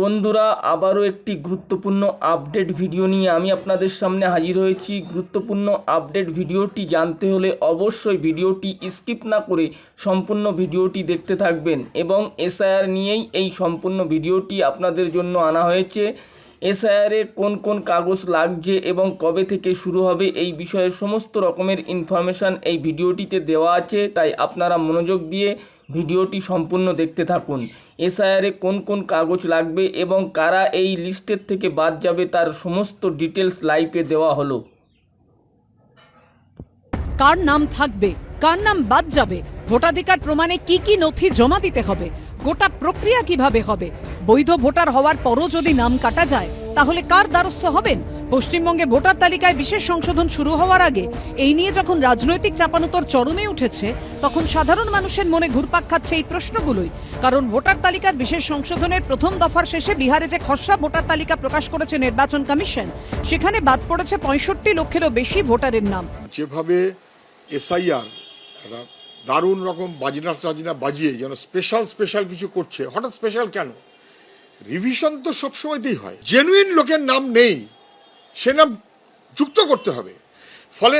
বন্ধুরা, আবারও একটি গুরুত্বপূর্ণ আপডেট ভিডিও নিয়ে আমি আপনাদের সামনে হাজির হয়েছি। গুরুত্বপূর্ণ আপডেট ভিডিওটি জানতে হলে অবশ্যই ভিডিওটি স্কিপ না করে সম্পূর্ণ ভিডিওটি দেখতে থাকবেন এবং এসআইআর নিয়েই এই সম্পূর্ণ ভিডিওটি আপনাদের জন্য আনা হয়েছে। এসআইআরে কোন কোন কাগজ লাগছে এবং কবে থেকে শুরু হবে এই বিষয়ে সমস্ত রকমের ইনফরমেশান এই ভিডিওটিতে দেওয়া আছে, তাই আপনারা মনোযোগ দিয়ে ভিডিওটি সম্পূর্ণ দেখতে থাকুন। এসআইআরে কোন কোন কাগজ লাগবে এবং কারা এই লিস্টের থেকে বাদ যাবে তার সমস্ত ডিটেলস লাইভে দেওয়া হলো। কার নাম থাকবে, কার নাম বাদ যাবে, ভোটাধিকার প্রমাণে কি কি নথি জমা দিতে হবে, গোটা প্রক্রিয়া কীভাবে হবে, বৈধ ভোটার হওয়ার পরও যদি নাম কাটা যায়, তাহলে কার দ্বারস্থ হবেন? পশ্চিমবঙ্গে ভোটার তালিকায় বিশেষ সংশোধন শুরু হওয়ার আগে এই নিয়ে যখন রাজনৈতিক চাপানুতর চরমে উঠেছে, তখন সাধারণ মানুষের মনে ঘুরপাক খাচ্ছে এই প্রশ্নগুলোই। কারণ ভোটার তালিকার বিশেষ সংশোধনের প্রথম দফার শেষে বিহারে যে খসড়া ভোটার তালিকা প্রকাশ করেছে নির্বাচন কমিশন, সেখানে বাদ পড়েছে পঁয়ষট্টি লক্ষেরও বেশি ভোটারের নাম। যেভাবে এসআইআর দারুণ রকম বাজনা টাজনা বাজিয়ে যেন স্পেশাল স্পেশাল কিছু করছে, হঠাৎ স্পেশাল কেন? রিভিশন তো সবসময়তেই হয়। জেনুইন লোকের নাম নেই। সে নাম যুক্ত করতে হবে। ফলে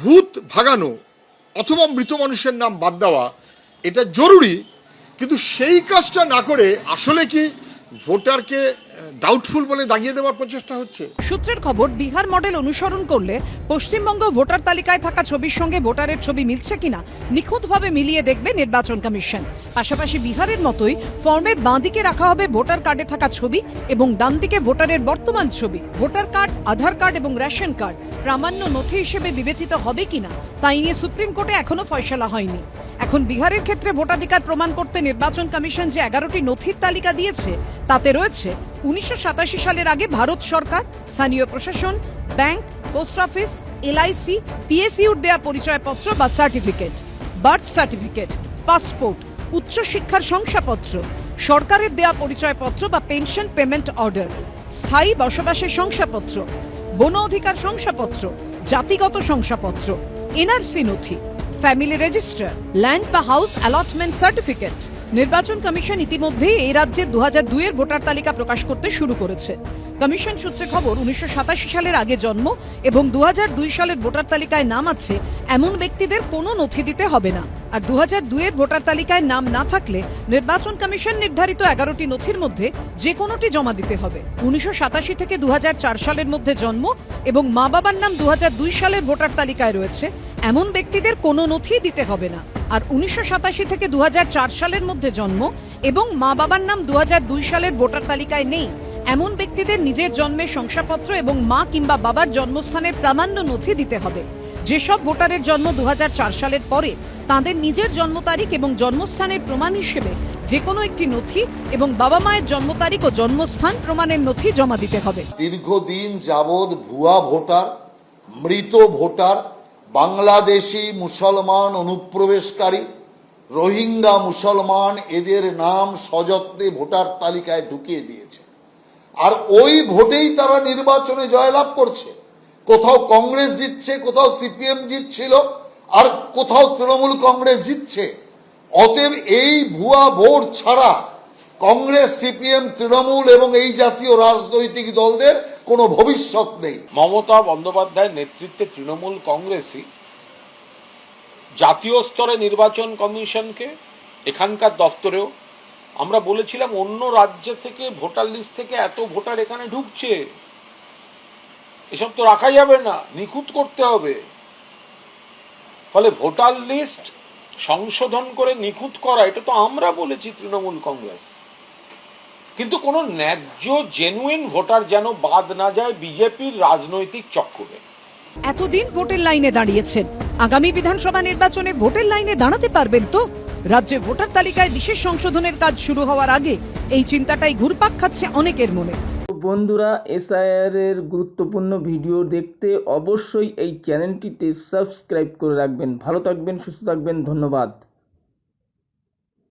ভূত ভাগানো অথবা মৃত মানুষের নাম বাদ দেওয়া, এটা জরুরি। কিন্তু সেই কাজটা না করে আসলে কি ভোটারকে ডাউটফুল বলে দাগিয়ে দেওয়ার প্রচেষ্টা হচ্ছে। সূত্রের খবর, বিহার মডেল অনুসরণ করলে পশ্চিমবঙ্গ ভোটার তালিকায় থাকা ছবির সঙ্গে ভোটারের ছবি মিলছে কিনা নিখুঁতভাবে মিলিয়ে দেখবে নির্বাচন কমিশন। পাশাপাশি বিহারের মতোই ফর্মের বাঁদিকে রাখা হবে ভোটার কার্ডে থাকা ছবি এবং ডান দিকে ভোটারের বর্তমান ছবি। ভোটার কার্ড, আধার কার্ড এবং রেশন কার্ড প্রামাণ্য নথি হিসেবে বিবেচিত হবে কিনা, তাই নিয়ে সুপ্রিম কোর্টে এখনও ফয়সলা হয়নি। এখন বিহারের ক্ষেত্রে ভোটাধিকার প্রমাণ করতে নির্বাচন কমিশন যে এগারোটি নথির তালিকা দিয়েছে, তাতে রয়েছে উনিশশো সাতাশি সালের আগে ভারত সরকার, স্থানীয় প্রশাসন, ব্যাংক, পোস্ট অফিস, এলআইসি, পিএসইউর দেয়া পরিচয়পত্র বা সার্টিফিকেট, বার্থ সার্টিফিকেট, পাসপোর্ট, উচ্চশিক্ষার শংসাপত্র, সরকারের দেয়া পরিচয়পত্র বা পেনশন পেমেন্ট অর্ডার, স্থায়ী বসবাসের শংসাপত্র, বন অধিকার শংসাপত্র, জাতিগত শংসাপত্র, এনআরসি নথি ফ্যামিলি রেজিস্টার ল্যান্ড বা হাউস অ্যালটমেন্ট সার্টিফিকেট নির্বাচন কমিশন ইতিমধ্যেই এই রাজ্যে দু হাজার দুইয়ের ভোটার তালিকা প্রকাশ করতে শুরু করেছে। কমিশন সূত্রে খবর, উনিশশো সাতাশি সালের আগে জন্ম এবং দু সালের ভোটার তালিকায় নাম আছে, এমন ব্যক্তিদের কোনো নথি দিতে হবে না। আর দু হাজার দুইয়ের ভোটার তালিকায় নাম না থাকলে নির্বাচন কমিশন নির্ধারিত এগারোটি নথির মধ্যে যে কোনোটি জমা দিতে হবে। উনিশশো সাতাশি থেকে দু হাজার চার সালের মধ্যে জন্ম এবং মা বাবার নাম দু সালের ভোটার তালিকায় রয়েছে। এমন ব্যক্তিদের কোনো নথি দিতে হবে না। আর উনিশশো সাতাশি থেকে দুহাজার চার সালের মধ্যে জন্ম এবং মা বাবার নাম দু সালের ভোটার তালিকায় নেই, এমন ব্যক্তিদের নিজের জন্মের শংসাপত্র এবং মা কিংবা বাবার জন্মস্থানের প্রামাণ্য নথি দিতে হবে। যেসব ভোটারের জন্ম দুহাজার চার সালের পরে, তাদের নিজের জন্ম তারিখ এবং জন্মস্থানের প্রমাণ হিসেবে যে কোনো একটি নথি এবং বাবা মায়ের জন্ম তারিখ ও জন্মস্থান প্রমাণের নথি জমা দিতে হবে। দীর্ঘদিন যাবৎ ভুয়া ভোটার, মৃত ভোটার বাংলাদেশি মুসলমান অনুপ্রবেশকারী, রোহিঙ্গা মুসলমান এদের নাম সযত্নে ভোটার তালিকায় ঢুকিয়ে দিয়েছে। আর ওই ভোটেই তারা নির্বাচনে জয়লাভ করছে। কোথাও কংগ্রেস জিতছে, কোথাও সিপিএম জিতছিল, আর কোথাও তৃণমূল কংগ্রেস জিতছে। অতএব এই ভুয়া ভোট ছাড়া কংগ্রেস, সিপিএম, তৃণমূল এবং এই জাতীয় রাজনৈতিক দলদের কোনো ভবিষ্যৎ নেই। মমতা বন্দ্যোপাধ্যায়ের নেতৃত্বে তৃণমূল কংগ্রেসই জাতীয় স্তরে নির্বাচন কমিশনকে, এখানকার দফতরেও, আমরা বলেছিলাম অন্য রাজ্য থেকে ভোটার লিস্ট থেকে এত ভোটার এখানে ঢুকছে। এসব তো রাখা যাবে না, নিখুঁত করতে হবে। ফলে ভোটার লিস্ট সংশোধন করে নিখুঁত করা, এটা তো আমরা বলেছি তৃণমূল কংগ্রেস। কিন্তু কোনো ন্যায্য জেনুইন ভোটার যেন বাদ না যায় বিজেপির রাজনৈতিক চক্করে। এতদিন ভোটের লাইনে দাঁড়িয়েছেন। আগামী বিধানসভা নির্বাচনে ভোটের লাইনে দাঁড়াতে পারবেন তো? রাজ্যে ভোটার তালিকায় বিশেষ সংশোধনের কাজ শুরু হওয়ার আগে এই চিন্তাটাই ঘুরপাক খাচ্ছে অনেকের মনে। তো বন্ধুরা এসআইআর এর গুরুত্বপূর্ণ ভিডিও দেখতে অবশ্যই এই চ্যানেলটিতে সাবস্ক্রাইব করে রাখবেন। ভালো থাকবেন সুস্থ থাকবেন ধন্যবাদ।